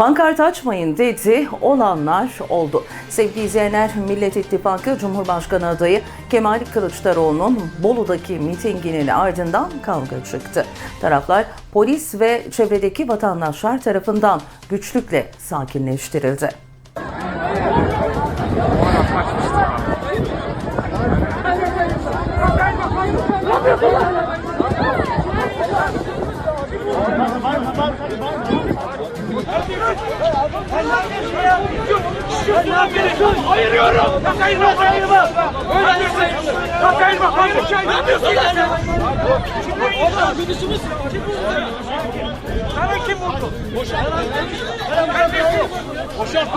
Pankart açmayın dedi, olanlar oldu. Sevgili izleyenler, Millet İttifakı Cumhurbaşkanı adayı Kemal Kılıçdaroğlu'nun Bolu'daki mitinginin ardından kavga çıktı. Taraflar polis ve çevredeki vatandaşlar tarafından güçlükle sakinleştirildi. Ayırıyorum. Bak ayırma, ayırma. Öyle değilsin. Bak ayırma. Ne yapıyorsun lan sen? Orada birisi Sana kim vurdu? Boşalt. Boşalt.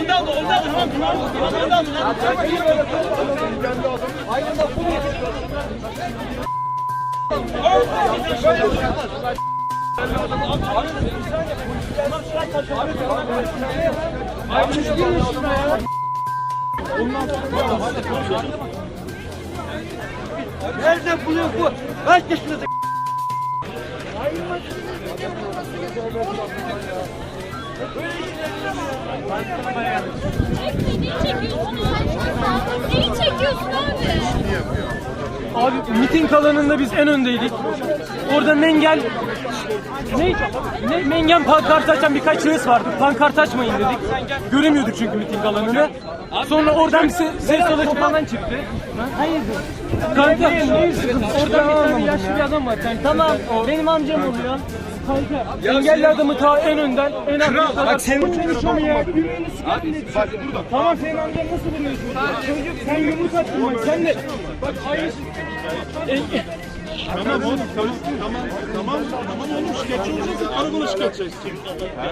Ondan da, ondan da. Ondan da. Nerede buluyor bu? Kaç yaşında Neyi çekiyorsun? Neyi çekiyorsun abi? Abi miting alanında biz en öndeydik. Orada Mengel ne, ne Mengen pankart açan birkaç şahıs vardı. Pankart açmayın dedik. Göremiyorduk çünkü miting alanını. Sonra oradan bir ses, ses falan çıktı. Hayırdır? Kanka orada bir tane yaşlı bir adam var. Kanka. Tamam benim amcam oluyor. Kanka engelli adamı ta en önden en arkaya kadar. Bak sen konuşuyorum ya. Sıkıntı Bak burada. Tamam senin amcan nasıl vuruyorsun? Çocuk sen yumruk attın bak sen de. Bak. En- Tamam oğlum tamam tamam tamam tamam oğlum şikayetçi olacaksın arabanı şikayetçi edeceksin.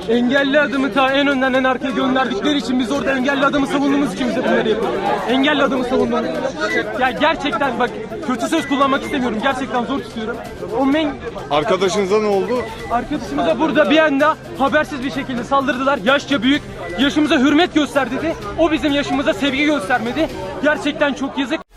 Engelli adamı ta en önden en arkaya gönderdikleri için biz orada engelli adamı savunduğumuz için bize bunları yapıyor. Engelli adamı savunduğumuz. Ya gerçekten bak kötü söz kullanmak istemiyorum. Gerçekten zor tutuyorum. O men Arkadaşınıza ne oldu? arkadaşımıza burada bir anda habersiz bir şekilde saldırdılar. Yaşça büyük. Yaşımıza hürmet göster dedi. O bizim yaşımıza sevgi göstermedi. Gerçekten çok yazık.